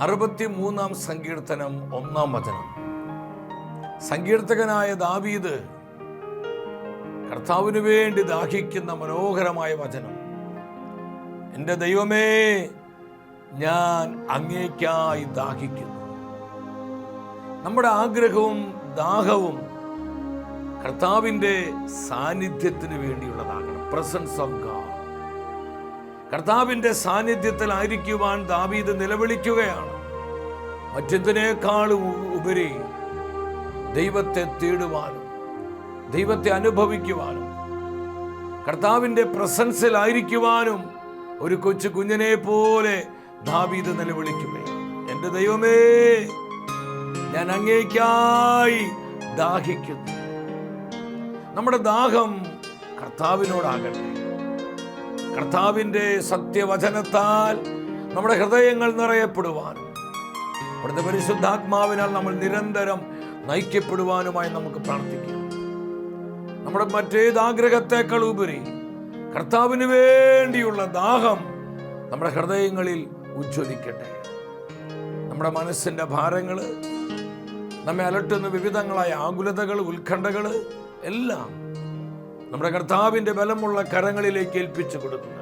അറുപത്തി മൂന്നാം സങ്കീർത്തനം ഒന്നാം വചനം. സങ്കീർത്തകനായ ദാവീദ് കർത്താവിന് വേണ്ടി ദാഹിക്കുന്ന മനോഹരമായ വചനം. എന്റെ ദൈവമേ ഞാൻ അങ്ങേക്കായി ദാഹിക്കുന്നു. നമ്മുടെ ആഗ്രഹവും ദാഹവും കർത്താവിന്റെ സാന്നിധ്യത്തിന് വേണ്ടിയുള്ളതാകണം. പ്രസൻസ് ഓഫ് ഗാഡ് കർത്താവിന്റെ സാന്നിധ്യത്തിലായിരിക്കുവാൻ ദാവീദ് നിലവിളിക്കുകയാണ്. മറ്റെന്തിനേക്കാൾ ഉപരി ദൈവത്തെ തേടുവാനും ദൈവത്തെ അനുഭവിക്കുവാനും കർത്താവിന്റെ പ്രസൻസിലായിരിക്കുവാനും ഒരു കൊച്ചു കുഞ്ഞിനെ പോലെ ദാവീദ് നിലവിളിക്കുകയാണ് എന്റെ ദൈവമേ ഞാൻ അങ്ങേക്കായി ദാഹിക്കുന്നു. നമ്മുടെ ദാഹം കർത്താവിനോടാകട്ടെ. കർത്താവിന്റെ സത്യവചനത്താൽ നമ്മുടെ ഹൃദയങ്ങൾ നിറയപ്പെടുവാൻ. അവിടുത്തെ പരിശുദ്ധാത്മാവിനാൽ നമ്മൾ നിരന്തരം നയിക്കപ്പെടുവാനുമായി നമുക്ക് പ്രാർത്ഥിക്കാം. നമ്മുടെ മറ്റേത് ആഗ്രഹത്തെക്കാൾ ഉപരി കർത്താവിന് വേണ്ടിയുള്ള ദാഹം നമ്മുടെ ഹൃദയങ്ങളിൽ ഉജ്ജ്വലിക്കട്ടെ. നമ്മുടെ മനസ്സിന്റെ ഭാരങ്ങൾ നമ്മെ അലട്ടുന്ന വിവിധങ്ങളായ ആകുലതകൾ ഉത്കണ്ഠകൾ എല്ലാം നമ്മുടെ കർത്താവിന്റെ ബലമുള്ള കരങ്ങളിലേക്ക് ഏൽപ്പിച്ചു കൊടുക്കുക.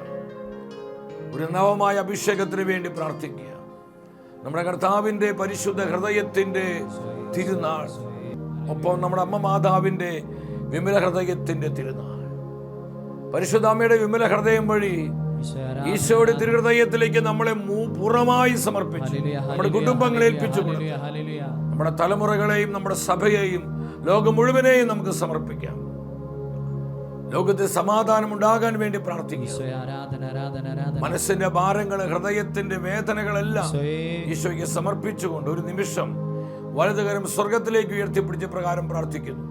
ഒരു നവമായ അഭിഷേകത്തിന് വേണ്ടി പ്രാർത്ഥിക്കുക. നമ്മുടെ കർത്താവിന്റെ പരിശുദ്ധ ഹൃദയത്തിന്റെ തിരുനാൾ. ഒപ്പം നമ്മുടെ അമ്മ മാതാവിന്റെ വിമല ഹൃദയത്തിന്റെ തിരുനാൾ. പരിശുദ്ധാമ്മയുടെ വിമല ഹൃദയം വഴി ഈശോയുടെ തിരുഹൃദയത്തിലേക്ക് നമ്മളെ പൂർണമായി സമർപ്പിച്ചു. നമ്മുടെ കുടുംബങ്ങളെ ഏൽപ്പിച്ചു നമ്മുടെ തലമുറകളെയും നമ്മുടെ സഭയെയും ലോകം മുഴുവനെയും നമുക്ക് സമർപ്പിക്കാം. ലോകത്ത് സമാധാനം ഉണ്ടാകാൻ വേണ്ടി പ്രാർത്ഥിക്കുക മനസ്സിന്റെ ഭാരങ്ങൾ ഹൃദയത്തിന്റെ വേദനകളെല്ലാം ഈശോയ്ക്ക് സമർപ്പിച്ചുകൊണ്ട് ഒരു നിമിഷം വലതുകരം സ്വർഗത്തിലേക്ക് ഉയർത്തിപ്പിടിച്ച പ്രകാരം പ്രാർത്ഥിക്കുന്നു.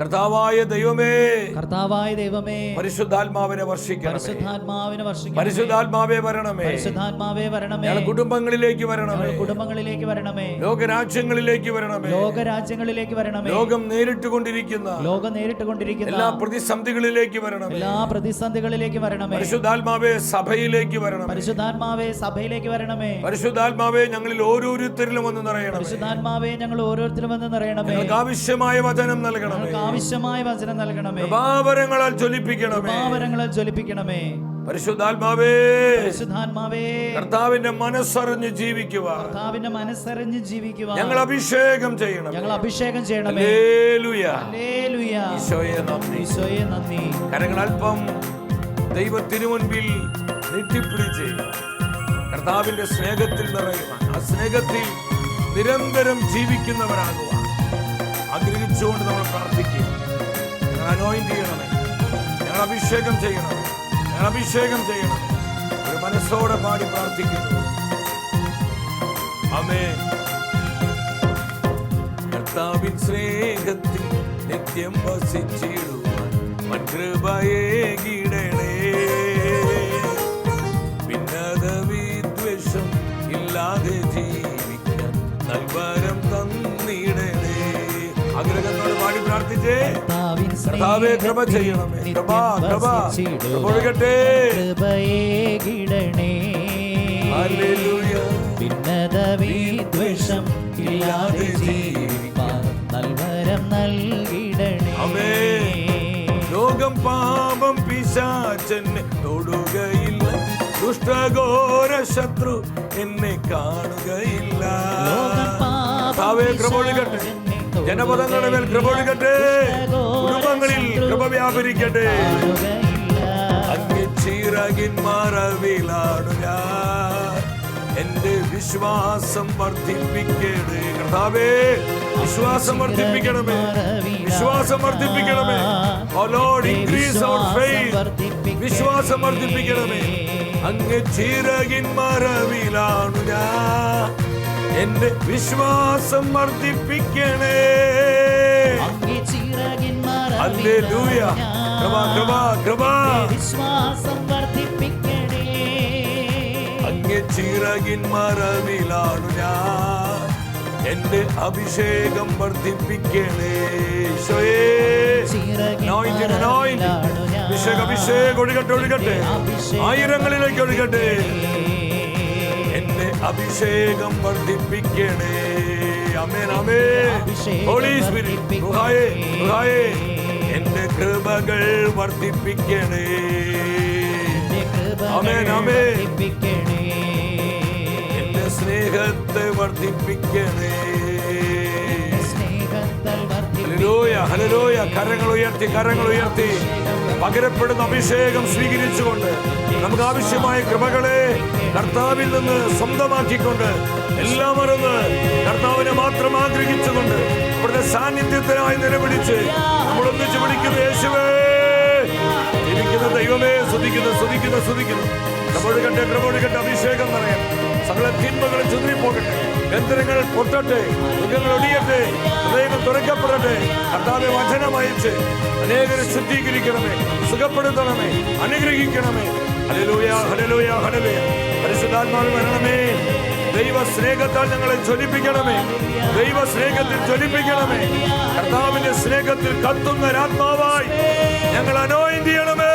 കർത്താവായ ദൈവമേ കർത്താവായ ദൈവമേ പരിശുദ്ധാത്മാവിനെ വർഷിക്കണമേ. പരിശുദ്ധാത്മാവിനെ വർഷിക്കണമേ. പരിശുദ്ധാത്മാവേ വരണമേ. പരിശുദ്ധാത്മാവേ വരണമേ. ഞങ്ങളുടെ കുടുംബങ്ങളിലേക്ക് വരണമേ. കുടുംബങ്ങളിലേക്ക് വരണമേ. ലോകരാജ്യങ്ങളിലേക്ക് വരണമേ. ലോകരാജ്യങ്ങളിലേക്ക് വരണമേ. ലോകം നേരിട്ട് കൊണ്ടിരിക്കുന്ന ലോകം നേരിട്ട് കൊണ്ടിരിക്കുന്ന എല്ലാ പ്രതിസന്ധികളിലേക്ക് വരണമേ. എല്ലാ പ്രതിസന്ധികളിലേക്ക് വരണമേ. പരിശുദ്ധാത്മാവേ സഭയിലേക്ക് വരണമേ. പരിശുദ്ധാത്മാവേ സഭയിലേക്ക് വരണമേ. പരിശുദ്ധാത്മാവേ ഞങ്ങളിൽ ഓരോരുത്തരിലും ഒന്ന് നിറയണമേ. പരിശുദ്ധാത്മാവേ ഞങ്ങൾ ഓരോരുത്തരും വന്ന് നിറയണമേ. ആവശ്യമായ വചനം നൽകണമേ. ആവശ്യമായ വചനം നൽകണമേ. ഭാവരങ്ങളാൽ ജ്വലിപ്പിക്കണമേ. പാവരങ്ങളെ ജ്വലിപ്പിക്കണമേ. പരിശുദ്ധാത്മാവേ. പരിശുദ്ധാത്മാവേ. കർത്താവിന്റെ മനസ്സറിഞ്ഞ് ജീവിക്കുക കർത്താവിന്റെ മനസ്സറിഞ്ഞ് ജീവിക്കുക ഞങ്ങൾ അഭിഷേകം ചെയ്യണം. ഞങ്ങൾ അഭിഷേകം. ഹല്ലേലൂയ. ഈശോയെ നന്ദി. ഈശോയെ നന്ദി. കരങ്ങൾ അല്പം ദൈവത്തിനു മുൻപിൽ നെറ്റിപ്പിടിച്ച് കർത്താവിന്റെ സ്നേഹത്തിൽ നിറയുക ആ സ്നേഹത്തിൽ നിരന്തരം ജീവിക്കുന്നവരാകുവാൻ. ആഗ്രഹിച്ചുകൊണ്ട് നമ്മൾ പ്രാർത്ഥിക്കുക ഞങ്ങൾ അനോയിന്റ് ചെയ്യണമേ. ഞങ്ങൾ അഭിഷേകം ചെയ്യണം ഞങ്ങൾ അഭിഷേകം ചെയ്യണം ഒരു മനസ്സോടെ പാടി പ്രാർത്ഥിക്കുന്നു. അമേ കർത്താവിൻ സ്നേഹത്തിൽ നിത്യം വസിച്ചിടുവാൻ മൻകൃപയെ കിടണേ. ഭിന്നത വിദ്വേഷം ഇല്ലാതെ ജീവിക്കാൻ തന്നിടണേ ആഗ്രഹത്തോടെ പാടി പ്രാർത്ഥിച്ചേ. കർത്താവെ കൃപ ചെയ്യണമേ. കൃപ കൃപ. ഒഴുകട്ടെ. കൃപയേകിടണേ ഇല്ലാതെ ജീവിപ്പാൻ നൽവരം നൽകിടണേ. ലോകം പാപം പിശാചെന്നെ തൊടുകയില്ല. ദുഷ്ടഘോര ശത്രു എന്നെ കാണുകയില്ല. കർത്താവേ, കൃപ ഒഴുകട്ടെ. ജനപദങ്ങളുടെ മേൽ കൃപ ഒഴുകട്ടെ. കുടുംബങ്ങളിൽ കൃപ വ്യാപരിക്കട്ടെ. അങ്ങ് ചിറകിൻ മറവിലാണു എന്റെ വിശ്വാസം വർദ്ധിപ്പിക്കണേ കർത്താവേ വിശ്വാസം വർദ്ധിപ്പിക്കണമേ. വിശ്വാസം വർദ്ധിപ്പിക്കണമേ. Increase our faith. വിശ്വാസം വർദ്ധിപ്പിക്കണമേ. അങ്ങ് ചിറകിൻ ഞാൻ എന്റെ വിശ്വാസം വർദ്ധിപ്പിക്കണേ. വിശ്വാസം വർദ്ധിപ്പിക്കണേ. അങ്ങ് ചിറകിൻ മറവിലാണു ഞാൻ എന്റെ അഭിഷേകം വർദ്ധിപ്പിക്കണേ. അഭിഷേകം ഒഴുകട്ടെ ഒഴുകട്ടെ. ആയിരങ്ങളിലേക്ക് ഒഴുകട്ടെ. അഭിഷേകം വർദ്ധിപ്പിക്കണേ. അമേൻ അമേൻ ഹോളി സ്പിരിറ്റ് എന്റെ കൃപകൾ വർദ്ധിപ്പിക്കണേ. അമേൻ. വർദ്ധിപ്പിക്കണേ. എന്റെ സ്നേഹത്തെ വർദ്ധിപ്പിക്കണേ. ഹലലോയ കരങ്ങൾ ഉയർത്തി കരങ്ങൾ ഉയർത്തി. പകരപ്പെടുന്ന അഭിഷേകം സ്വീകരിച്ചുകൊണ്ട് നമുക്ക് ആവശ്യമായ കൃപകളെ കർത്താവിൽ നിന്ന് സ്വന്തമാക്കിക്കൊണ്ട് എല്ലാം മറന്ന് കർത്താവിനെ മാത്രം ആഗ്രഹിച്ചുകൊണ്ട് അവിടുത്തെ സാന്നിധ്യത്തിനായി നിലവിളിച്ച് നമ്മളൊന്നിച്ച് വിളിക്കുന്ന യേശുവേ. ഇരിക്കുന്ന ദൈവമേ സ്തുതിക്കുന്നു സ്തുതിക്കുന്നു സ്തുതിക്കുന്നു. കൃപൊഴുകട്ടെ കൃപൊഴുകട്ടെ അഭിഷേകം നിറയാൻ. സകല തിന്മകളും ചുതിരിപ്പോകട്ടെ യന്ത്രങ്ങൾ പൊട്ടട്ടെ മൃഗങ്ങൾ ഒടിയട്ടെ ഹൃദയങ്ങൾ തുറക്കപ്പെടട്ടെ. കർത്താവെ വചനം അയച്ച് അനേകരെ ശുദ്ധീകരിക്കണമേ സുഖപ്പെടുത്തണമേ അനുഗ്രഹിക്കണമേ. ഹലലൂയ ഹലലൂയ ഹല്ലേലൂയ. പരിശുദ്ധാത്മാവ് വരണമേ. ദൈവ സ്നേഹത്താൽ ഞങ്ങളെ ജ്വലിപ്പിക്കണമേ. ദൈവ സ്നേഹത്തിൽ ജ്വലിപ്പിക്കണമേ. കർത്താവിന്റെ സ്നേഹത്തിൽ കത്തുന്ന ഒരാത്മാവായി ഞങ്ങൾ അനോയിന്റ് ചെയ്യണമേ.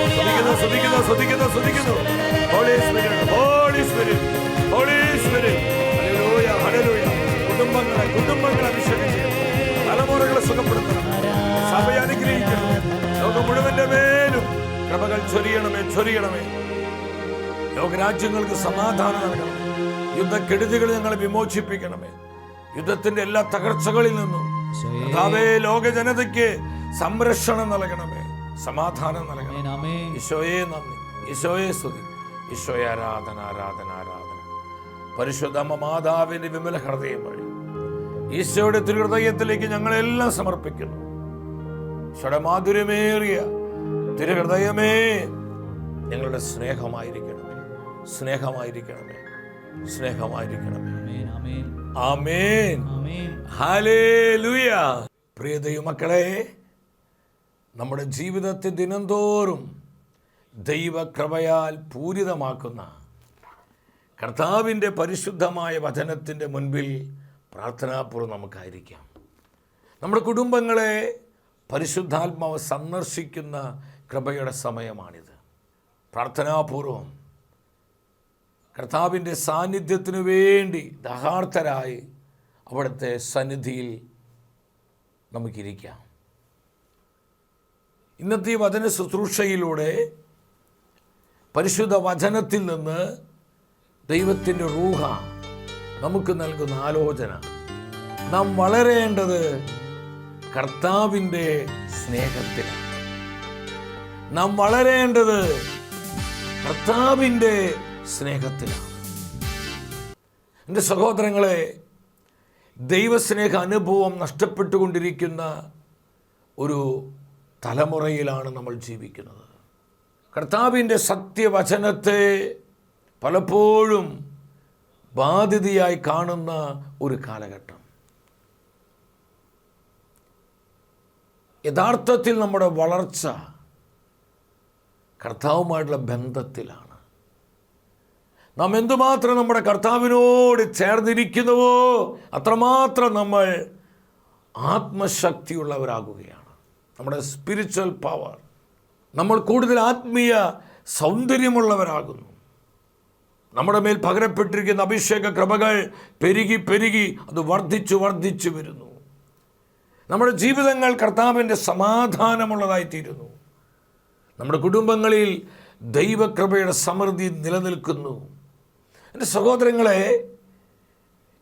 ശ്രദ്ധിക്കുന്നു ശ്രദ്ധിക്കുന്നു ശ്രദ്ധിക്കുന്നു ശ്രദ്ധിക്കുന്നു. Holy spirit holy spirit holy spirit കുടുംബങ്ങളെ കുടുംബങ്ങളെ അഭിഷേകിച്ച് തലമുറകളെ സുഖപ്പെടുത്തണം. സഭയെ അനുഗ്രഹിക്കണം. ലോകം മുഴുവന്റെ മേലും കൃപകൾ ചൊരിയണമേ ചൊരിയണമേ. ലോകരാജ്യങ്ങൾക്ക് സമാധാനം നൽകണം. യുദ്ധക്കെടുതികൾ ഞങ്ങളെ വിമോചിപ്പിക്കണമേ. യുദ്ധത്തിന്റെ എല്ലാ തകർച്ചകളിൽ നിന്നും കർത്താവേ ലോക ജനതയ്ക്ക് സംരക്ഷണം നൽകണമേ. സമാധാനം നൽകണമേ. ഈശോയെ നന്ദി. ഈശോയെ സ്തുതി. ഈശോയെ ആരാധന ആരാധന ആരാധന. പരിശുദ്ധമ്മ മാതാവിന്റെ വിമല ഹൃദയം വഴി ഈശോയുടെ തിരുഹൃദയത്തിലേക്ക് ഞങ്ങളെല്ലാം സമർപ്പിക്കുന്നു. ഈശോയുടെ മാധുര്യമേറിയ തിരുഹൃദയമേ ഞങ്ങളുടെ സ്നേഹമായിരിക്കണമേ. സ്നേഹമായിരിക്കണമേ. സ്നേഹമായിരിക്കണമേ. ആമേൻ, പ്രിയ ദൈവമക്കളെ നമ്മുടെ ജീവിതത്തെ ദിനംതോറും ദൈവകൃപയാൽ പൂരിതമാക്കുന്ന കർത്താവിന്റെ പരിശുദ്ധമായ വചനത്തിന്റെ മുൻപിൽ പ്രാർത്ഥനാപൂർവം നമുക്കായിരിക്കാം. നമ്മുടെ കുടുംബങ്ങളെ പരിശുദ്ധാത്മാവ് സന്ദർശിക്കുന്ന കൃപയുടെ സമയമാണിത്. പ്രാർത്ഥനാപൂർവം കർത്താവിന്റെ സാന്നിധ്യത്തിനു വേണ്ടി ദഹാർത്ഥരായി അവിടുത്തെ സന്നിധിയിൽ നമുക്കിരിക്കാം. ഇന്നത്തെ വചന ശുശ്രൂഷയിലൂടെ പരിശുദ്ധ വചനത്തിൽ നിന്ന് ദൈവത്തിന്റെ റൂഹ നമുക്ക് നൽകുന്ന ആലോചന. നാം വളരേണ്ടത് കർത്താവിന്റെ സ്നേഹത്തിലാണ്. നാം വളരേണ്ടത് കർത്താവിന്റെ സ്നേഹത്തിലാണ് എന്റെ സഹോദരങ്ങളെ ദൈവസ്നേഹ അനുഭവം നഷ്ടപ്പെട്ടുകൊണ്ടിരിക്കുന്ന ഒരു തലമുറയിലാണ് നമ്മൾ ജീവിക്കുന്നത്. കർത്താവിന്റെ സത്യവചനത്തെ പലപ്പോഴും ബാധിതയായി കാണുന്ന ഒരു കാലഘട്ടം. യഥാർത്ഥത്തിൽ നമ്മുടെ വളർച്ച കർത്താവുമായിട്ടുള്ള ബന്ധത്തിലാണ്. നാം എന്തുമാത്രം നമ്മുടെ കർത്താവിനോട് ചേർന്നിരിക്കുന്നുവോ അത്രമാത്രം നമ്മൾ ആത്മശക്തിയുള്ളവരാകുകയാണ്. നമ്മുടെ സ്പിരിച്വൽ പവർ നമ്മൾ കൂടുതൽ ആത്മീയ സൗന്ദര്യമുള്ളവരാകുന്നു. നമ്മുടെ മേൽ പകരപ്പെട്ടിരിക്കുന്ന അഭിഷേക ക്രമകൾ പെരുകി പെരുകി അത് വർദ്ധിച്ചു വർദ്ധിച്ചു വരുന്നു. നമ്മുടെ ജീവിതങ്ങൾ കർത്താവിന്റെ സമാധാനമുള്ളതായിത്തീരുന്നു. നമ്മുടെ കുടുംബങ്ങളിൽ ദൈവകൃപയുടെ സമൃദ്ധി നിലനിൽക്കുന്നു. എന്റെ സഹോദരങ്ങളെ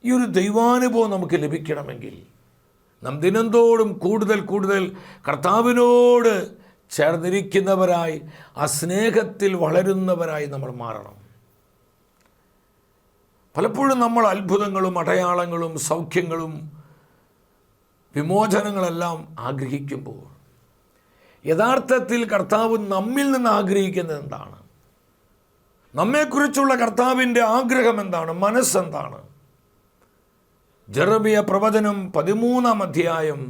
ഈ ഒരു ദൈവാനുഭവം നമുക്ക് ലഭിക്കണമെങ്കിൽ നാം ദിനംതോറും കൂടുതൽ കൂടുതൽ കർത്താവിനോട് ചേർന്നിരിക്കുന്നവരായി ആ സ്നേഹത്തിൽ വളരുന്നവരായി നമ്മൾ മാറണം. പലപ്പോഴും നമ്മൾ അത്ഭുതങ്ങളും അടയാളങ്ങളും സൗഖ്യങ്ങളും വിമോചനങ്ങളെല്ലാം ആഗ്രഹിക്കുമ്പോൾ യഥാർത്ഥത്തിൽ കർത്താവ് നമ്മിൽ നിന്ന് ആഗ്രഹിക്കുന്നത് എന്താണ്? നമ്മെക്കുറിച്ചുള്ള കർത്താവിന്റെ ആഗ്രഹം എന്താണ് മനസ്സെന്താണ്? ജെറബിയ പ്രവചനം പതിമൂന്നാം അധ്യായം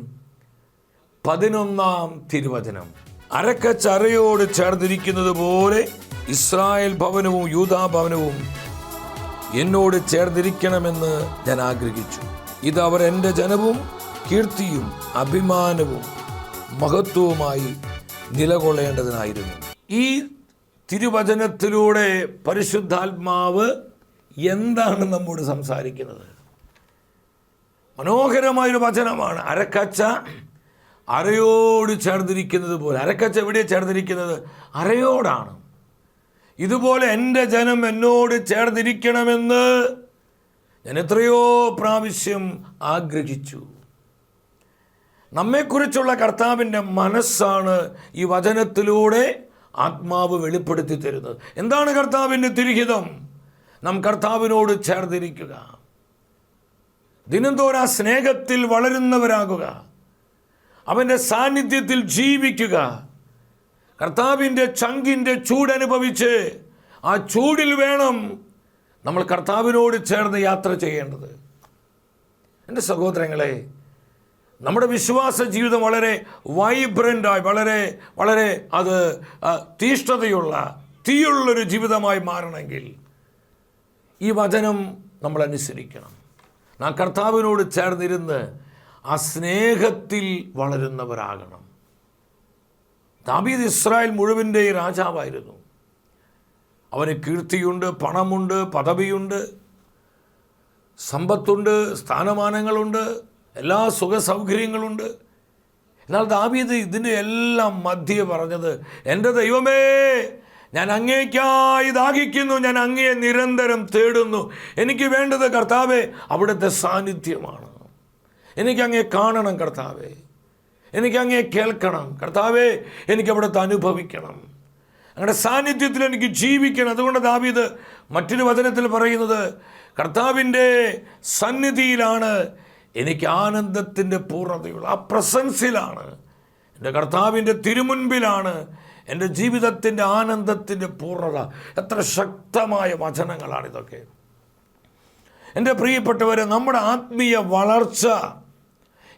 പതിനൊന്നാം തിരുവചനം. അരക്കച്ചറയോട് ചേർന്നിരിക്കുന്നത് പോലെ ഇസ്രായേൽ ഭവനവും യൂതാ ഭവനവും എന്നോട് ചേർന്നിരിക്കണമെന്ന് ഞാൻ ആഗ്രഹിച്ചു. ഇത് അവർ എന്റെ ജനവും കീർത്തിയും അഭിമാനവും മഹത്വവുമായി നിലകൊള്ളേണ്ടതിനായിരുന്നു. ഈ തിരുവചനത്തിലൂടെ പരിശുദ്ധാത്മാവ് എന്താണ് നമ്മോട് സംസാരിക്കുന്നത്? മനോഹരമായൊരു വചനമാണ്. അരക്കച്ച അരയോട് ചേർന്നിരിക്കുന്നത് പോലെ. അരക്കച്ച എവിടെയാണ് ചേർന്നിരിക്കുന്നത്? അരയോടാണ്. ഇതുപോലെ എന്റെ ജനം എന്നോട് ചേർന്നിരിക്കണമെന്ന് ഞാൻ എത്രയോ പ്രാവശ്യം ആഗ്രഹിച്ചു. നമ്മെക്കുറിച്ചുള്ള കർത്താവിന്റെ മനസ്സാണ് ഈ വചനത്തിലൂടെ ആത്മാവ് വെളിപ്പെടുത്തി തരുന്നത്. എന്താണ് കർത്താവിന്റെ തിരിഹിതം? നാം കർത്താവിനോട് ചേർന്നിരിക്കുക. ദിനംതോറും ആ സ്നേഹത്തിൽ വളരുന്നവരാകുക. അവന്റെ സാന്നിധ്യത്തിൽ ജീവിക്കുക. കർത്താവിന്റെ ചങ്കിന്റെ ചൂടനുഭവിച്ച് ആ ചൂടിൽ വേണം നമ്മൾ കർത്താവിനോട് ചേർന്ന് യാത്ര ചെയ്യേണ്ടത്. എന്റെ സഹോദരങ്ങളെ നമ്മുടെ വിശ്വാസ ജീവിതം വളരെ വൈബ്രന്റായി വളരെ വളരെ അത് തീഷ്ണതയുള്ള തീയുള്ളൊരു ജീവിതമായി മാറണമെങ്കിൽ ഈ വചനം നമ്മൾ അനുസരിക്കണം. നാം കർത്താവിനോട് ചേർന്നിരുന്ന് ആ സ്നേഹത്തിൽ വളരുന്നവരാകണം. ദാബീദ് ഇസ്രായേൽ മുഴുവന്റെ രാജാവായിരുന്നു. അവന് കീർത്തിയുണ്ട് പണമുണ്ട് പദവിയുണ്ട് സമ്പത്തുണ്ട് സ്ഥാനമാനങ്ങളുണ്ട്. എല്ലാ സുഖ സൗകര്യങ്ങളുണ്ട് എന്നാൽ ദാവീദ് ഇതിന്റെ എല്ലാം മധ്യ പറഞ്ഞത് എന്റെ ദൈവമേ ഞാൻ അങ്ങേക്കായി ദാഹിക്കുന്നു ഞാൻ അങ്ങയെ നിരന്തരം തേടുന്നു. എനിക്ക് വേണ്ടത് കർത്താവേ അവിടുത്തെ സാന്നിധ്യമാണ്. എനിക്ക് അങ്ങേ കാണണം കർത്താവേ. എനിക്ക് അങ്ങേ കേൾക്കണം കർത്താവേ എനിക്ക് അവിടുത്തെ അനുഭവിക്കണം. അങ്ങയുടെ സാന്നിധ്യത്തിൽ എനിക്ക് ജീവിക്കണം. അതുകൊണ്ട് ദാവീദ് മറ്റൊരു വചനത്തിൽ പറയുന്നത് കർത്താവിന്റെ സന്നിധിയിലാണ് എനിക്ക് ആനന്ദത്തിന്റെ പൂർണതയുള്ള ആ പ്രസൻസിലാണ്. എന്റെ കർത്താവിന്റെ തിരുമുൻപിലാണ് എന്റെ ജീവിതത്തിന്റെ ആനന്ദത്തിന്റെ പൂർണത. എത്ര ശക്തമായ വചനങ്ങളാണിതൊക്കെ. എന്റെ പ്രിയപ്പെട്ടവരെ നമ്മുടെ ആത്മീയ വളർച്ച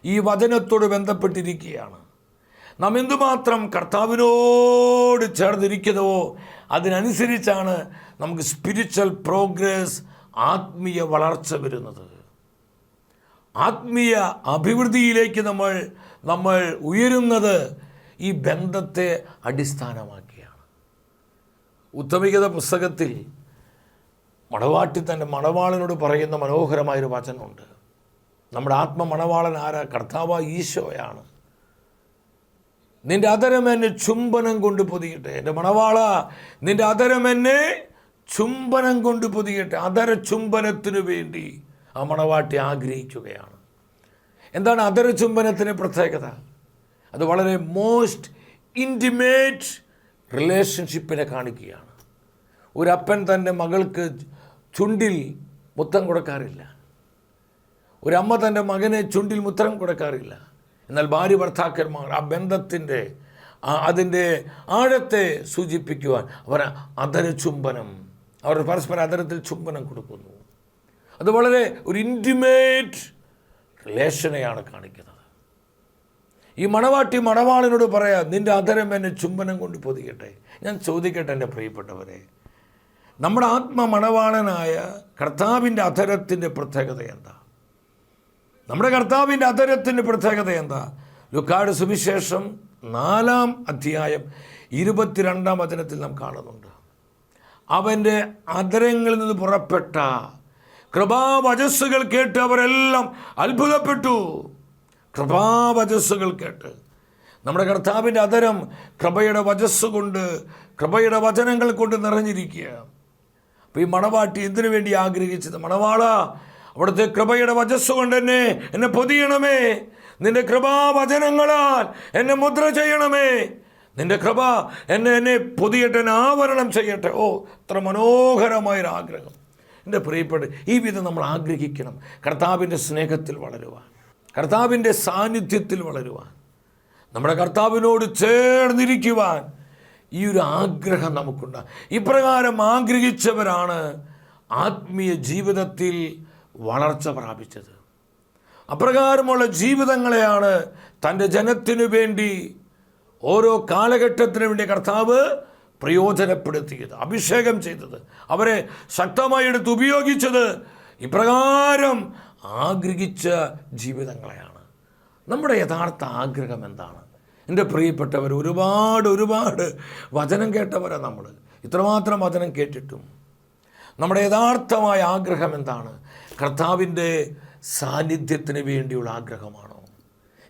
ഈ വചനത്തോട് ബന്ധപ്പെട്ടിരിക്കുകയാണ്. നാം എന്തുമാത്രം കർത്താവിനോട് ചേർന്നിരിക്കുന്നുവോ അതിനനുസരിച്ചാണ് നമുക്ക് സ്പിരിച്വൽ പ്രോഗ്രസ് ആത്മീയ വളർച്ച വരുന്നത്. ആത്മീയ അഭിവൃദ്ധിയിലേക്ക് നമ്മൾ നമ്മൾ ഉയരുന്നത് ഈ ബന്ധത്തെ അടിസ്ഥാനമാക്കിയാണ്. ഉത്തമികത പുസ്തകത്തിൽ മണവാട്ടി തന്റെ മണവാളനോട് പറയുന്ന മനോഹരമായൊരു വചനമുണ്ട്. നമ്മുടെ ആത്മ മണവാളൻ ആരാ? കർത്താവ ഈശോയാണ്. നിന്റെ അതരം എന്നെ ചുംബനം കൊണ്ട് പൊതിയട്ടെ. എന്റെ മണവാള നിന്റെ അതരം എന്നെ ചുംബനം കൊണ്ട് പൊതിയട്ടെ. അതര ചുംബനത്തിനു വേണ്ടി ആ മണവാട്ടി ആഗ്രഹിക്കുകയാണ്. എന്താണ് അതര ചുംബനത്തിന്റെ പ്രത്യേകത? അത് വളരെ മോസ്റ്റ് ഇന്റിമേറ്റ് റിലേഷൻഷിപ്പിനെ കാണിക്കുകയാണ്. ഒരപ്പൻ തന്റെ മകൾക്ക് ചുണ്ടിൽ മുത്തം കൊടുക്കാറില്ല. ഒരമ്മ തന്റെ മകനെ ചുണ്ടിൽ മുത്തം കൊടുക്കാറില്ല. എന്നാൽ ഭാര്യ ഭർത്താക്കന്മാർ ആ ബന്ധത്തിന്റെ അതിന്റെ ആഴത്തെ സൂചിപ്പിക്കുവാൻ അവർ അതര ചുംബനം അവർ പരസ്പരം അതരത്തിൽ ചുംബനം കൊടുക്കുന്നു. അത് വളരെ ഒരു ഇന്റിമേറ്റ് റിലേഷനെയാണ് കാണിക്കുന്നത്. ഈ മണവാട്ടി മണവാളിനോട് പറയാം നിന്റെ അതരം എന്നെ ചുംബനം കൊണ്ട് പൊതിയട്ടെ. ഞാൻ ചോദിക്കട്ടെ എന്റെ പ്രിയപ്പെട്ടവരെ നമ്മുടെ ആത്മ മണവാളനായ കർത്താവിന്റെ അധരത്തിന്റെ പ്രത്യേകത എന്താ? നമ്മുടെ കർത്താവിന്റെ അധരത്തിന്റെ പ്രത്യേകത എന്താ? ലുക്കാട് സുവിശേഷം നാലാം അധ്യായം ഇരുപത്തിരണ്ടാം വചനത്തിൽ നാം കാണുന്നുണ്ട്. അവന്റെ അധരങ്ങളിൽ നിന്ന് പുറപ്പെട്ട കൃപാവചസ്സുകൾ കേട്ട് അവരെല്ലാം അത്ഭുതപ്പെട്ടു. കൃപാവചസ്സുകൾ കേട്ട്. നമ്മുടെ കർത്താവിന്റെ അതരം കൃപയുടെ വചസ് കൊണ്ട് കൃപയുടെ വചനങ്ങൾ കൊണ്ട് നിറഞ്ഞിരിക്കുക. അപ്പോൾ ഈ മണവാട്ടി എന്തിനു വേണ്ടി ആഗ്രഹിച്ചത്? മണവാള അവിടുത്തെ കൃപയുടെ വചസ് കൊണ്ട് എന്നെ എന്നെ പൊതിയണമേ. നിന്റെ കൃപാവചനങ്ങളാൽ എന്നെ മുദ്ര ചെയ്യണമേ. നിന്റെ കൃപ എന്നെ എന്നെ പൊതിയട്ടെ ആവരണം ചെയ്യട്ടെ. ഓ ഇത്ര മനോഹരമായൊരു ആഗ്രഹം എന്റെ പ്രിയപ്പെട്ട ഈ വിധം നമ്മൾ ആഗ്രഹിക്കണം. കർത്താവിന്റെ സ്നേഹത്തിൽ വളരുവാൻ. കർത്താവിന്റെ സാന്നിധ്യത്തിൽ വളരുവാൻ. നമ്മുടെ കർത്താവിനോട് ചേർന്നിരിക്കുവാൻ ഈ ഒരു ആഗ്രഹം നമുക്കുണ്ട്. ഇപ്രകാരം ആഗ്രഹിച്ചവരാണ് ആത്മീയ ജീവിതത്തിൽ വളർച്ച പ്രാപിച്ചത്. അപ്രകാരമുള്ള ജീവിതങ്ങളെയാണ് തന്റെ ജനത്തിനു വേണ്ടി ഓരോ കാലഘട്ടത്തിനു വേണ്ടി കർത്താവ് പ്രയോജനപ്പെടുത്തിയത് അഭിഷേകം ചെയ്തത് അവരെ ശക്തമായി എടുത്ത് ഉപയോഗിച്ചത്. ഇപ്രകാരം ആഗ്രഹിച്ച ജീവിതങ്ങളെയാണ്. നമ്മുടെ യഥാർത്ഥ ആഗ്രഹം എന്താണ്? എന്റെ പ്രിയപ്പെട്ടവർ ഒരുപാട് ഒരുപാട് വചനം കേട്ടവരാണ് നമ്മൾ. ഇത്രമാത്രം വചനം കേട്ടിട്ടും. നമ്മുടെ യഥാർത്ഥമായ ആഗ്രഹം എന്താണ്? കർത്താവിന്റെ സാന്നിധ്യത്തിന് വേണ്ടിയുള്ള ആഗ്രഹമാണോ?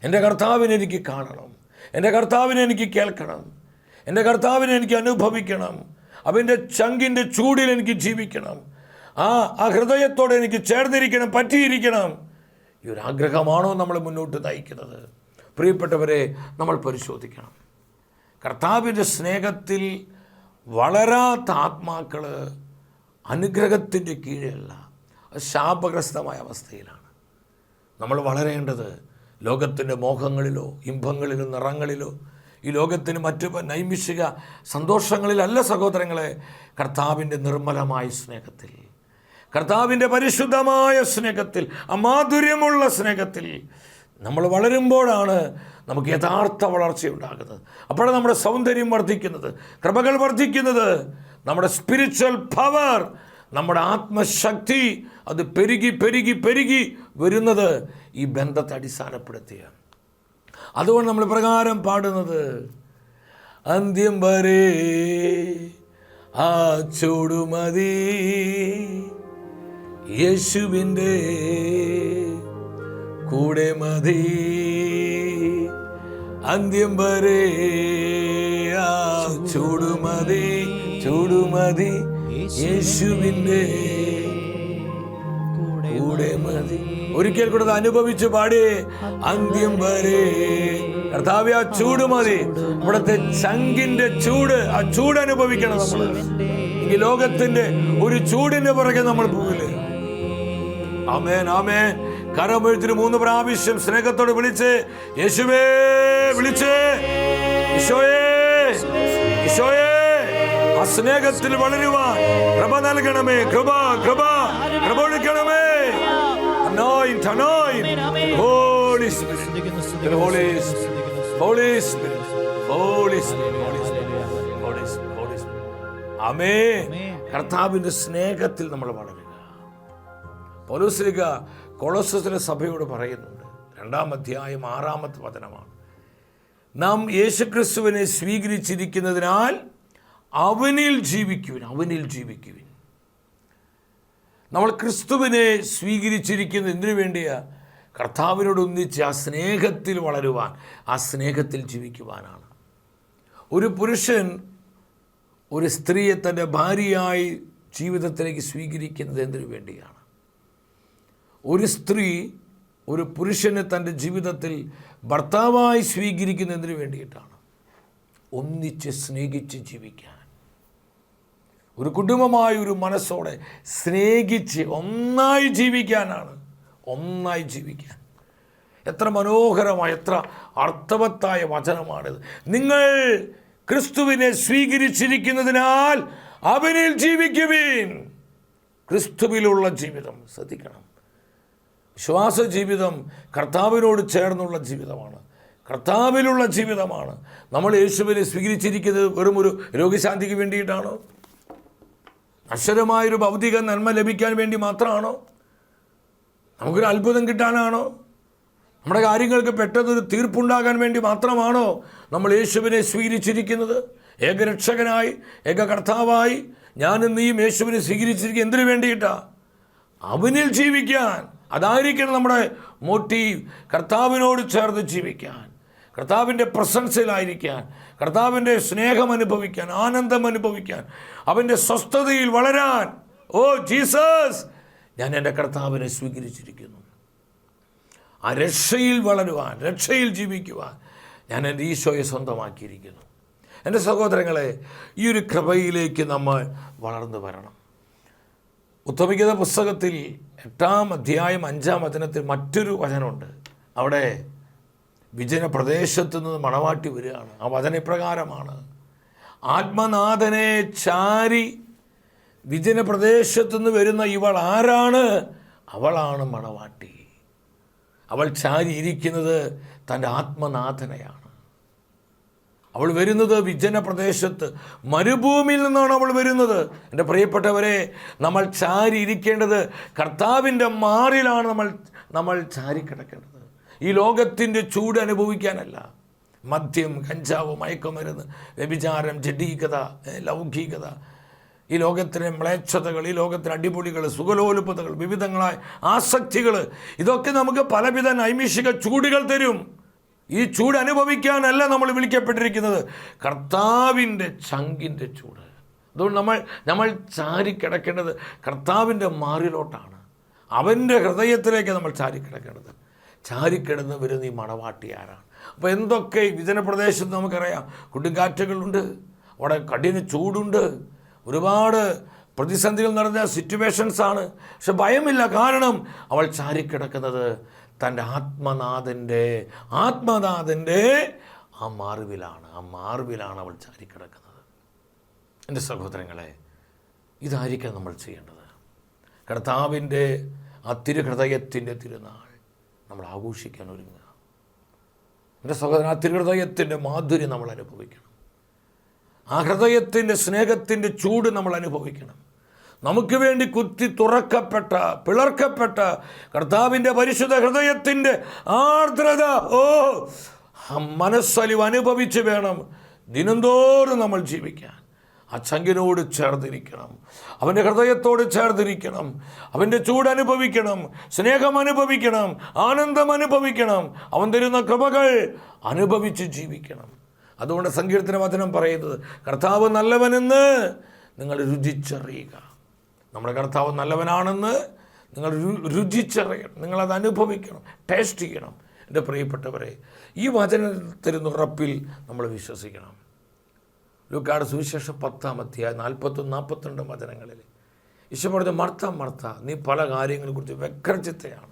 എന്റെ കർത്താവിനെ എനിക്ക് കാണണം. എന്റെ കർത്താവിനെ എനിക്ക് കേൾക്കണം. എന്റെ കർത്താവിനെ എനിക്ക് അനുഭവിക്കണം. അവന്റെ ചങ്കിന്റെ ചൂടിൽ എനിക്ക് ജീവിക്കണം. ആ ആ ഹൃദയത്തോടെ എനിക്ക് ചേർന്നിരിക്കണം പറ്റിയിരിക്കണം. ഈ ഒരു ആഗ്രഹമാണോ നമ്മൾ മുന്നോട്ട് നയിക്കുന്നത്? പ്രിയപ്പെട്ടവരെ നമ്മൾ പരിശോധിക്കണം. കർത്താവിന്റെ സ്നേഹത്തിൽ വളരാത്ത ആത്മാക്കൾ അനുഗ്രഹത്തിന്റെ കീഴല്ല ശാപഗ്രസ്തമായ അവസ്ഥയിലാണ്. നമ്മൾ വളരേണ്ടത് ലോകത്തിന്റെ മോഹങ്ങളിലോ ഇമ്പങ്ങളിലോ നിറങ്ങളിലോ ഈ ലോകത്തിന് മറ്റു നൈമിഷിക സന്തോഷങ്ങളിലല്ല സഹോദരങ്ങളെ കർത്താവിന്റെ നിർമ്മലമായ സ്നേഹത്തിൽ. കർത്താവിന്റെ പരിശുദ്ധമായ സ്നേഹത്തിൽ അമാധുര്യമുള്ള സ്നേഹത്തിൽ നമ്മൾ വളരുമ്പോഴാണ് നമുക്ക് യഥാർത്ഥ വളർച്ചയുണ്ടാകുന്നത് അപ്പോഴാണ് നമ്മുടെ സൗന്ദര്യം വർദ്ധിക്കുന്നത് കൃപകൾ വർദ്ധിക്കുന്നത് നമ്മുടെ സ്പിരിച്വൽ പവർ നമ്മുടെ ആത്മശക്തി അത് പെരുകി പെരുകി പെരുകി വരുന്നത് ഈ ബന്ധത്തെ അടിസ്ഥാനപ്പെടുത്തിയാണ്. അതുകൊണ്ട് നമ്മൾ പ്രകാരം പാടുന്നത്. അന്ത്യം വരെ ആ ചൂടുമതി യേശുവിന്റെ കൂടെ മതി. അന്ത്യം വരെ ആ ചൂടുമതി ചൂടുമതി യേശുവിന്റെ കൂടെ മതി. ഒരിക്കൽ കൂടെ അനുഭവിച്ചു പാടി. അന്ത്യം വരെ. കർത്താവ് ആ ചൂട് മതി. ഇവിടത്തെ ചങ്കിന്റെ ചൂട് ആ ചൂട് അനുഭവിക്കണം നമ്മൾ ഈ ലോകത്തിന്റെ ഒരു ചൂടിന്റെ പുറകെ നമ്മൾ പോകില്ലേ? ആമേൻ ആമേൻ. കരമൊഴുത്തിന് മൂന്ന് പ്രാവശ്യം സ്നേഹത്തോട് വിളിച്ച് യേശുവേ വിളിച്ച്. ആ സ്നേഹത്തിൽ വളരുവാൻ കൃപ നൽകണമേ കൃപ കൃപ കൃപ ഒഴുക്കണമേ. Anoint, anoint. Holy Spirit. Holy Spirit. Holy Spirit. Holy Spirit. Holy Spirit. Holy Spirit. Holy Spirit. ആമേ കർത്താവിന്റെ സ്നേഹത്തിൽ നമ്മൾ വളരുക പൗലോസ്ലിക കൊളോസസിലെ സഭയോട് പറയുന്നുണ്ട് രണ്ടാം അധ്യായം ആറാമത്തെ വചനമാണ് നാം യേശുക്രിസ്തുവിനെ സ്വീകരിച്ചിരിക്കുന്നതിനാൽ അവനിൽ ജീവിക്കുവിൻ അവനിൽ ജീവിക്കുവിൻ നമ്മൾ ക്രിസ്തുവിനെ സ്വീകരിച്ചിരിക്കുന്നത് എന്തിനു വേണ്ടിയാ? കർത്താവിനോട് ഒന്നിച്ച് ആ സ്നേഹത്തിൽ വളരുവാൻ ആ സ്നേഹത്തിൽ ജീവിക്കുവാനാണ്. ഒരു പുരുഷൻ ഒരു സ്ത്രീയെ തന്റെ ഭാര്യയായി ജീവിതത്തിലേക്ക് സ്വീകരിക്കുന്നത് എന്തിനു വേണ്ടിയാണ്? ഒരു സ്ത്രീ ഒരു പുരുഷനെ തന്റെ ജീവിതത്തിൽ ഭർത്താവായി സ്വീകരിക്കുന്നതിന് വേണ്ടിയിട്ടാണ്? ഒന്നിച്ച് സ്നേഹിച്ച് ജീവിക്കാൻ. ഒരു കുടുംബമായ ഒരു മനസ്സോടെ സ്നേഹിച്ച് ഒന്നായി ജീവിക്കാനാണ്. ഒന്നായി ജീവിക്കാൻ. എത്ര മനോഹരമായ എത്ര അർത്ഥവത്തായ വചനമാണിത്. നിങ്ങൾ ക്രിസ്തുവിനെ സ്വീകരിച്ചിരിക്കുന്നതിനാൽ അവനിൽ ജീവിക്കുവീൻ. ക്രിസ്തുവിലുള്ള ജീവിതം ശ്രദ്ധിക്കണം. വിശ്വാസ ജീവിതം കർത്താവിനോട് ചേർന്നുള്ള ജീവിതമാണ്. കർത്താവിലുള്ള ജീവിതമാണ്. നമ്മൾ യേശുവിനെ സ്വീകരിച്ചിരിക്കുന്നത് വെറും ഒരു രോഗശാന്തിക്ക് വേണ്ടിയിട്ടാണോ? അക്ഷരമായൊരു ഭൗതിക നന്മ ലഭിക്കാൻ വേണ്ടി മാത്രമാണോ? നമുക്കൊരു അത്ഭുതം കിട്ടാനാണോ? നമ്മുടെ കാര്യങ്ങൾക്ക് പെട്ടെന്നൊരു തീർപ്പുണ്ടാകാൻ വേണ്ടി മാത്രമാണോ നമ്മൾ യേശുവിനെ സ്വീകരിച്ചിരിക്കുന്നത്? ഏകരക്ഷകനായി ഏക കർത്താവായി ഞാനും നീയും യേശുവിനെ സ്വീകരിച്ചിരിക്കുക എന്തിനു വേണ്ടിയിട്ടാണ് അവനിൽ ജീവിക്കാൻ അതായിരിക്കണം നമ്മുടെ മോട്ടീവ് കർത്താവിനോട് ചേർന്ന് ജീവിക്കാൻ. കർത്താവിന്റെ പ്രശംസയിലായിരിക്കാൻ കർത്താവിന്റെ സ്നേഹം അനുഭവിക്കാൻ ആനന്ദം അനുഭവിക്കാൻ അവന്റെ സ്വസ്ഥതയിൽ വളരാൻ. ഓ ജീസസ് ഞാൻ എന്റെ കർത്താവിനെ സ്വീകരിച്ചിരിക്കുന്നു. ആ രക്ഷയിൽ വളരുവാൻ രക്ഷയിൽ ജീവിക്കുവാൻ ഞാൻ എന്റെ ഈശോയെ സ്വന്തമാക്കിയിരിക്കുന്നു. എന്റെ സഹോദരങ്ങളെ ഈ ഒരു കൃപയിലേക്ക് നമ്മൾ വളർന്നു വരണം. ഉത്തമിക്കുന്ന പുസ്തകത്തിൽ എട്ടാം അധ്യായം അഞ്ചാം വചനത്തിൽ മറ്റൊരു വചനമുണ്ട്. അവിടെ വിജന പ്രദേശത്തു നിന്ന് മണവാട്ടി വരികയാണ്. ആ വചനപ്രകാരമാണ് ആത്മനാഥനെ ചാരി വിജന പ്രദേശത്തു നിന്ന് വരുന്ന ഇവൾ ആരാണ്? അവളാണ് മണവാട്ടി. അവൾ ചാരിയിരിക്കുന്നത് തന്റെ ആത്മനാഥനെയാണ്. അവൾ വരുന്നത് വിജന പ്രദേശത്ത് മരുഭൂമിയിൽ നിന്നാണ് അവൾ വരുന്നത്. എന്റെ പ്രിയപ്പെട്ടവരെ നമ്മൾ ചാരി ഇരിക്കേണ്ടത് കർത്താവിന്റെ മാറിലാണ് നമ്മൾ നമ്മൾ ചാരി കിടക്കേണ്ടത് ഈ ലോകത്തിന്റെ ചൂട് അനുഭവിക്കാനല്ല. മദ്യം കഞ്ചാവ് മയക്കുമരുന്ന് വ്യഭിചാരം ജഡീകത ലൗകികത. ഈ ലോകത്തിലെ മ്ലേച്ഛതകൾ ഈ ലോകത്തിലെ അടിപൊളികൾ സുഖലോലുപതകൾ വിവിധങ്ങളായ ആസക്തികൾ ഇതൊക്കെ നമുക്ക് പലവിധ നൈമിഷിക ചൂടുകൾ തരും. ഈ ചൂട് അനുഭവിക്കാനല്ല നമ്മൾ വിളിക്കപ്പെട്ടിരിക്കുന്നത്. കർത്താവിന്റെ ചങ്കിന്റെ ചൂട്. അതുകൊണ്ട് നമ്മൾ നമ്മൾ ചാരിക്കിടക്കേണ്ടത് കർത്താവിന്റെ മാറിലോട്ടാണ്. അവന്റെ ഹൃദയത്തിലേക്ക് നമ്മൾ ചാരിക്കിടക്കേണ്ടത് ചാരിക്കിടന്ന് വരുന്ന ഈ മണവാട്ടി ആരാണ്? അപ്പോൾ എന്തൊക്കെ വിജന പ്രദേശത്ത് നമുക്കറിയാം. കൊടുങ്കാറ്റുകളുണ്ട് അവിടെ കഠിന ചൂടുണ്ട് ഒരുപാട് പ്രതിസന്ധികൾ നടന്ന സിറ്റുവേഷൻസാണ് പക്ഷെ ഭയമില്ല കാരണം അവൾ ചാരിക്കിടക്കുന്നത് തന്റെ ആത്മനാഥന്റെ ആത്മനാഥന്റെ ആ മാർവിലാണ്. ആ മാർവിലാണ് അവൾ ചാരിക്കിടക്കുന്നത്. എന്റെ സഹോദരങ്ങളെ ഇതായിരിക്കണം നമ്മൾ ചെയ്യേണ്ടത്. കർത്താവിന്റെ ആ തിരുഹൃദയത്തിന്റെ തിരുനാൾ. നമ്മൾ ആഘോഷിക്കാൻ ഒരുങ്ങുക. എന്റെ സഹോദരൻ ആ തിരുഹൃദയത്തിന്റെ മാധുര്യം നമ്മൾ അനുഭവിക്കണം. ആ ഹൃദയത്തിന്റെ സ്നേഹത്തിന്റെ ചൂട് നമ്മൾ അനുഭവിക്കണം. നമുക്ക് വേണ്ടി കുത്തി തുറക്കപ്പെട്ട പിളർക്കപ്പെട്ട കർത്താവിന്റെ പരിശുദ്ധ ഹൃദയത്തിന്റെ ആർദ്രത ഓ മനസ്സലിവ് അനുഭവിച്ച് വേണം ദിനംതോറും നമ്മൾ ജീവിക്കാൻ. ആ ചങ്കിനോട് ചേർന്നിരിക്കണം. അവന്റെ ഹൃദയത്തോട് ചേർന്നിരിക്കണം. അവന്റെ ചൂട് അനുഭവിക്കണം. സ്നേഹം അനുഭവിക്കണം. ആനന്ദം അനുഭവിക്കണം. അവൻ തരുന്ന കൃപകൾ അനുഭവിച്ച് ജീവിക്കണം. അതുകൊണ്ട് സങ്കീർത്തന വചനം പറയുന്നത് കർത്താവ് നല്ലവനെന്ന് നിങ്ങൾ രുചിച്ചറിയുക. നമ്മുടെ കർത്താവ് നല്ലവനാണെന്ന് നിങ്ങൾ രുചിച്ചറിയണം. നിങ്ങളത് അനുഭവിക്കണം. ടേസ്റ്റ് ചെയ്യണം. എന്റെ പ്രിയപ്പെട്ടവരെ ഈ വചനം തരുന്ന ഉറപ്പിൽ നമ്മൾ വിശ്വസിക്കണം. ലൂക്കാട് സുവിശേഷം പത്താമത്തെയ നാൽപ്പത്തൊന്ന് നാൽപ്പത്തിരണ്ട് വചനങ്ങളിൽ. ഈശോ പറഞ്ഞ മർത്ത മർത്ത നീ പല കാര്യങ്ങളെക്കുറിച്ച് വ്യഗ്രചിത്തയാണ്.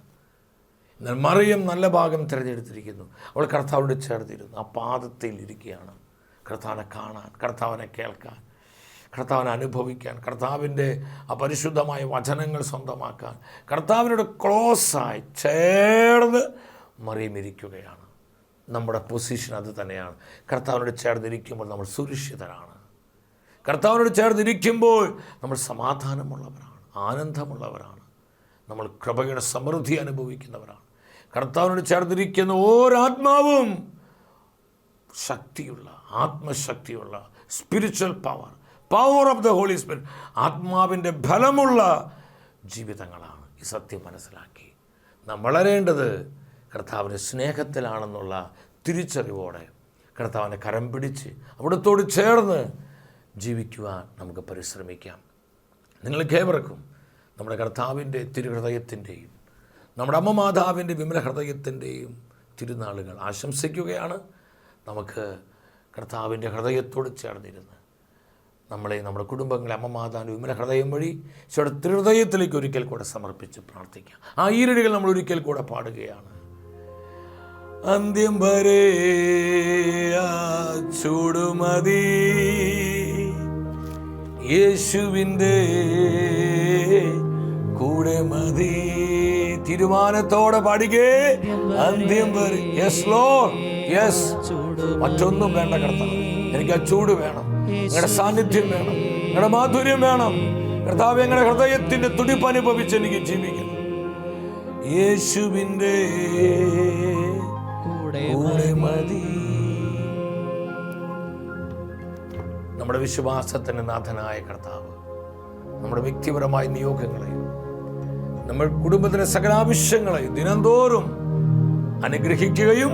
എന്നാൽ മറിയം നല്ല ഭാഗം തിരഞ്ഞെടുത്തിരിക്കുന്നു. അവൾ കർത്താവിനോട് ചേർത്തിരുന്നു ആ പാദത്തിൽ ഇരിക്കുകയാണ്. കർത്താവിനെ കാണാൻ കർത്താവിനെ കേൾക്കാൻ കർത്താവിനെ അനുഭവിക്കാൻ കർത്താവിന്റെ ആ പരിശുദ്ധമായ വചനങ്ങൾ സ്വന്തമാക്കാൻ കർത്താവിനോട് ക്ലോസായി ചേർന്ന് മറിയം ഇരിക്കുകയാണ്. നമ്മുടെ പൊസിഷൻ അത് തന്നെയാണ്. കർത്താവിനോട് ചേർന്നിരിക്കുമ്പോൾ നമ്മൾ സുരക്ഷിതരാണ്. കർത്താവിനോട് ചേർന്നിരിക്കുമ്പോൾ നമ്മൾ സമാധാനമുള്ളവരാണ് ആനന്ദമുള്ളവരാണ്. നമ്മൾ കൃപയുടെ സമൃദ്ധി അനുഭവിക്കുന്നവരാണ്. കർത്താവിനോട് ചേർന്നിരിക്കുന്ന ഓരാത്മാവും ശക്തിയുള്ള ആത്മശക്തിയുള്ള spiritual power power of the holy spirit ആത്മാവിന്റെ ഫലമുള്ള ജീവിതങ്ങളാണ് ഈ സത്യം മനസ്സിലാക്കി. നാം വളരേണ്ടത് കർത്താവിന്റെ സ്നേഹത്തിലാണെന്നുള്ള തിരിച്ചറിവോടെ കർത്താവിനെ കരം പിടിച്ച് അവിടത്തോട് ചേർന്ന് ജീവിക്കുവാൻ നമുക്ക് പരിശ്രമിക്കാം. നിങ്ങൾക്കേവർക്കും നമ്മുടെ കർത്താവിന്റെ തിരുഹൃദയത്തിന്റെയും നമ്മുടെ അമ്മ മാതാവിന്റെ വിമല ഹൃദയത്തിന്റെയും തിരുനാളുകൾ ആശംസിക്കുകയാണ്. നമുക്ക് കർത്താവിന്റെ ഹൃദയത്തോട് ചേർന്നിരുന്ന് നമ്മളെ നമ്മുടെ കുടുംബങ്ങളെ അമ്മ മാതാവിന്റെ വിമല ഹൃദയം വഴി ഈശോയുടെ തിരുഹൃദയത്തിലേക്ക് ഒരിക്കൽ കൂടെ സമർപ്പിച്ച് പ്രാർത്ഥിക്കാം. ആ ഈരടികൾ നമ്മൾ ഒരിക്കൽ കൂടെ പാടുകയാണ്. അന്ത്യം വരെ ചൂടുമതി യേശുവിന്റെ കൂടെ മതി. തീരുമാനത്തോടെ പാടിക്കേ. അന്ത്യം വരെ. യെസ് യെസ് മറ്റൊന്നും വേണ്ട കർത്താവ്. എനിക്ക് ആ ചൂട് വേണം. നിങ്ങളുടെ സാന്നിധ്യം വേണം. നിങ്ങളുടെ മാധുര്യം വേണം. കർത്താവ് ഞങ്ങളുടെ ഹൃദയത്തിന്റെ തുടിപ്പ് അനുഭവിച്ച് എനിക്ക് ജീവിക്കണം യേശുവിന്റെ കൂടെ മതി. നമ്മുടെ വിശ്വാസത്തിന് നാഥനായ കർത്താവ് നമ്മുടെ വ്യക്തിപരമായ നിയോഗങ്ങളെയും നമ്മൾ കുടുംബത്തിലെ സകലാവശ്യങ്ങളെയും ദിനംതോറും അനുഗ്രഹിക്കുകയും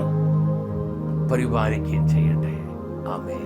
പരിപാലിക്കുകയും ചെയ്യട്ടെ. ആമേ